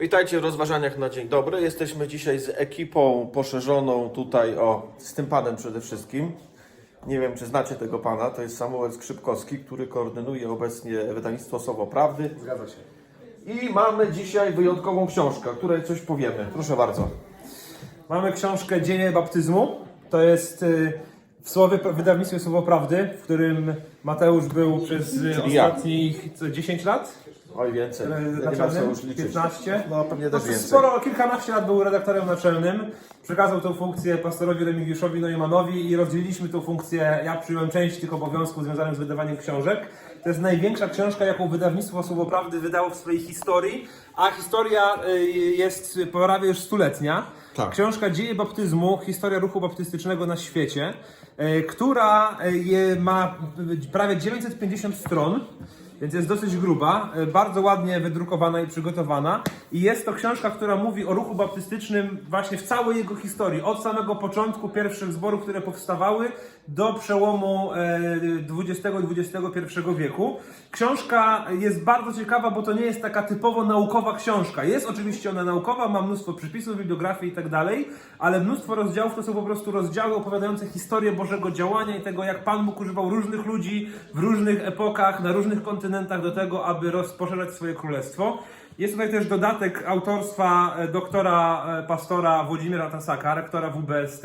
Witajcie w rozważaniach na dzień dobry. Jesteśmy dzisiaj z ekipą poszerzoną tutaj, o, z tym panem przede wszystkim. Nie wiem, czy znacie tego pana, to jest Samuel Skrzypkowski, który koordynuje obecnie wydawnictwo Słowo Prawdy. Zgadza się. I mamy dzisiaj wyjątkową książkę, o której coś powiemy. Proszę bardzo. Mamy książkę Dzieje baptyzmu. To jest y, w słowie, wydawnictwie Słowo Prawdy, w którym Mateusz był przez y, Czyli ja. ostatnich co, 10 lat. Oj, więcej. Nie mam co naczelnym? już liczyć. 15? No, pewnie też więcej. sporo, kilkanaście lat był redaktorem naczelnym. Przekazał tę funkcję pastorowi Remigiuszowi Neumanowi i rozdzieliliśmy tę funkcję. Ja przyjąłem część tych obowiązków związanych z wydawaniem książek. To jest największa książka, jaką wydawnictwo Słowo Prawdy wydało w swojej historii, a historia y, jest prawie już stuletnia. Tak. Książka Dzieje baptyzmu, historia ruchu baptystycznego na świecie, y, która y, ma prawie 950 stron. Więc jest dosyć gruba, y, bardzo ładnie wydrukowana i przygotowana. I jest to książka, która mówi o ruchu baptystycznym właśnie w całej jego historii. Od samego początku pierwszych zborów, które powstawały, do przełomu e, XX i XXI wieku. Książka jest bardzo ciekawa, bo to nie jest taka typowo naukowa książka. Jest oczywiście ona naukowa, ma mnóstwo przypisów, bibliografii i tak dalej, ale mnóstwo rozdziałów to są po prostu rozdziały opowiadające historię Bożego działania i tego, jak Pan Bóg używał różnych ludzi w różnych epokach, na różnych kontynentach do tego, aby rozposzerzać swoje królestwo. Jest tutaj też dodatek autorstwa e, doktora e, pastora Włodzimierza Tasaka, rektora WBST,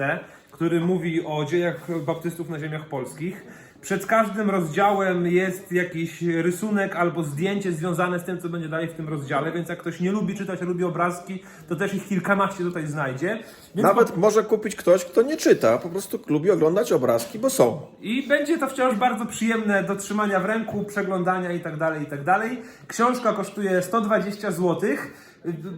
który mówi o dziejach baptystów na ziemiach polskich. Przed każdym rozdziałem jest jakiś rysunek albo zdjęcie związane z tym, co będzie dalej w tym rozdziale, więc jak ktoś nie lubi czytać, a lubi obrazki, to też ich kilkanaście tutaj znajdzie. Więc Nawet może kupić ktoś, kto nie czyta, po prostu lubi oglądać obrazki, bo są. I będzie to wciąż bardzo przyjemne do trzymania w ręku, przeglądania i tak dalej, i tak dalej. Książka kosztuje 120 zł.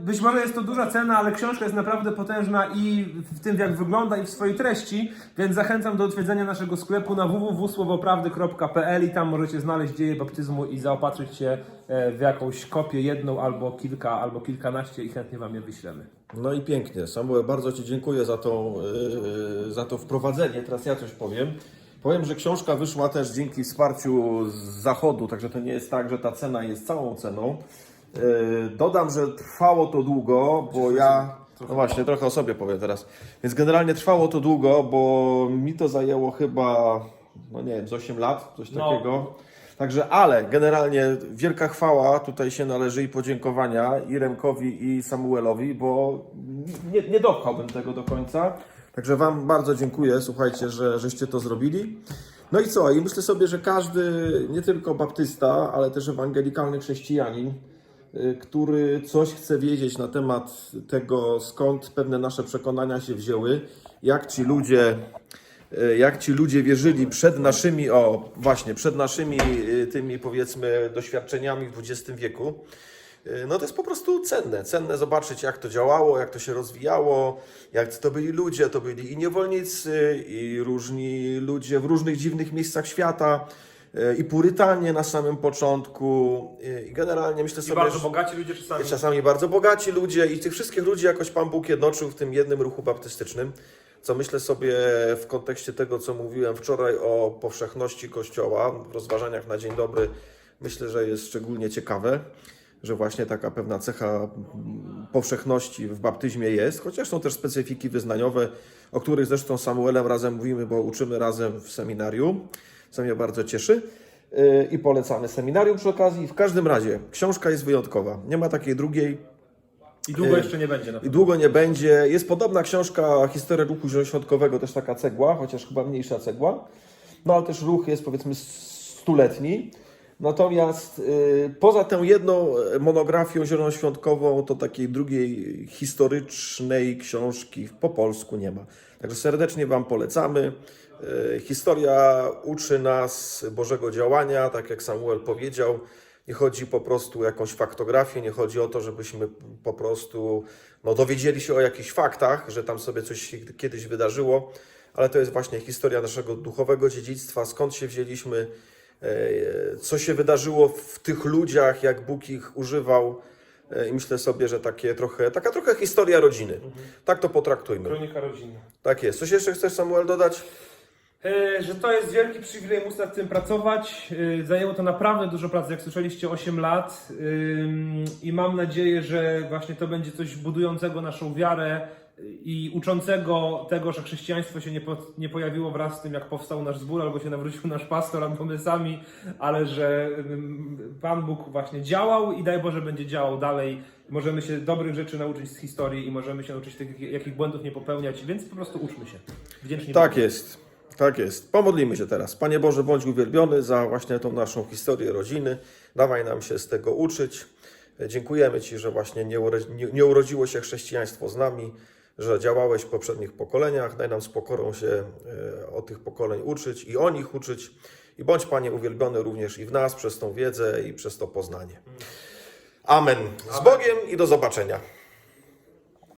Być może jest to duża cena, ale książka jest naprawdę potężna i w tym, jak wygląda, i w swojej treści, więc zachęcam do odwiedzenia naszego sklepu na www.słowoprawdy.pl i tam możecie znaleźć dzieje baptyzmu i zaopatrzyć się e, w jakąś kopię, jedną albo kilka, albo kilkanaście i chętnie Wam je wyślemy. No i pięknie. Samuel, bardzo Ci dziękuję za to, yy, za to wprowadzenie. Teraz ja coś powiem. Powiem, że książka wyszła też dzięki wsparciu z zachodu, także to nie jest tak, że ta cena jest całą ceną. Yy, dodam, że trwało to długo, bo ja. No właśnie, trochę o sobie powiem teraz. Więc generalnie trwało to długo, bo mi to zajęło chyba, no nie wiem, z 8 lat, coś No. takiego. Także, ale generalnie wielka chwała tutaj się należy i podziękowania i Remkowi i Samuelowi, bo nie, nie dopchałbym tego do końca. Także Wam bardzo dziękuję, słuchajcie, że żeście to zrobili. No i co? I myślę sobie, że każdy, nie tylko baptysta, ale też ewangelikalny chrześcijanin, y, który coś chce wiedzieć na temat tego, skąd pewne nasze przekonania się wzięły, jak ci ludzie e, jak ci ludzie wierzyli przed naszymi, o właśnie, przed naszymi y, tymi powiedzmy doświadczeniami w XX wieku, y, no to jest po prostu cenne. Cenne zobaczyć, jak to działało, jak to się rozwijało, jak to byli ludzie, to byli i niewolnicy, i różni ludzie w różnych dziwnych miejscach świata, y, i purytanie na samym początku, y, i generalnie myślę I sobie, bardzo że... bogaci ludzie czasami. Czasami bardzo bogaci ludzie i tych wszystkich ludzi jakoś Pan Bóg jednoczył w tym jednym ruchu baptystycznym, co myślę sobie w kontekście tego, co mówiłem wczoraj o powszechności Kościoła w rozważaniach na dzień dobry, myślę, że jest szczególnie ciekawe, że właśnie taka pewna cecha powszechności w baptyzmie jest, chociaż są też specyfiki wyznaniowe, o których zresztą z Samuelem razem mówimy, bo uczymy razem w seminarium, co mnie bardzo cieszy. Yy, I polecamy seminarium przy okazji. W każdym razie książka jest wyjątkowa. Nie ma takiej drugiej I długo jeszcze nie będzie i długo nie będzie. Jest podobna książka Historia ruchu zielonoświątkowego, też taka cegła, chociaż chyba mniejsza cegła. No ale też ruch jest powiedzmy stuletni. Natomiast y, poza tą jedną monografią zielonoświątkową, to takiej drugiej historycznej książki po polsku nie ma. Także serdecznie Wam polecamy. Y, historia uczy nas Bożego działania, tak jak Samuel powiedział. Nie chodzi po prostu o jakąś faktografię, nie chodzi o to, żebyśmy po prostu no, dowiedzieli się o jakichś faktach, że tam sobie coś kiedyś wydarzyło, ale to jest właśnie historia naszego duchowego dziedzictwa, skąd się wzięliśmy, e, co się wydarzyło w tych ludziach, jak Bóg ich używał. E, I myślę sobie, że takie trochę, taka trochę historia rodziny. Tak to potraktujmy. Kronika rodziny. Tak jest. Coś jeszcze chcesz, Samuel, dodać? E, że to jest wielki przywilej móc nad tym pracować. E, Zajęło to naprawdę dużo pracy, jak słyszeliście, 8 lat i mam nadzieję, że właśnie to będzie coś budującego naszą wiarę i uczącego tego, że chrześcijaństwo się nie, po, nie pojawiło wraz z tym, jak powstał nasz zbór, albo się nawrócił nasz pastor, albo my sami, ale że ym, Pan Bóg właśnie działał i daj Boże będzie działał dalej. Możemy się dobrych rzeczy nauczyć z historii i możemy się nauczyć tych, jakich błędów nie popełniać, więc po prostu uczmy się. Wdzięczni Tak jest, tak jest. Pomodlimy się teraz. Panie Boże, bądź uwielbiony za właśnie tą naszą historię rodziny. Dawaj nam się z tego uczyć. Dziękujemy Ci, że właśnie nie urodziło się chrześcijaństwo z nami, że działałeś w poprzednich pokoleniach. Daj nam z pokorą się e, o tych pokoleń uczyć i o nich uczyć. I bądź Panie uwielbiony również i w nas przez tą wiedzę i przez to poznanie. Amen. Z Bogiem i do zobaczenia.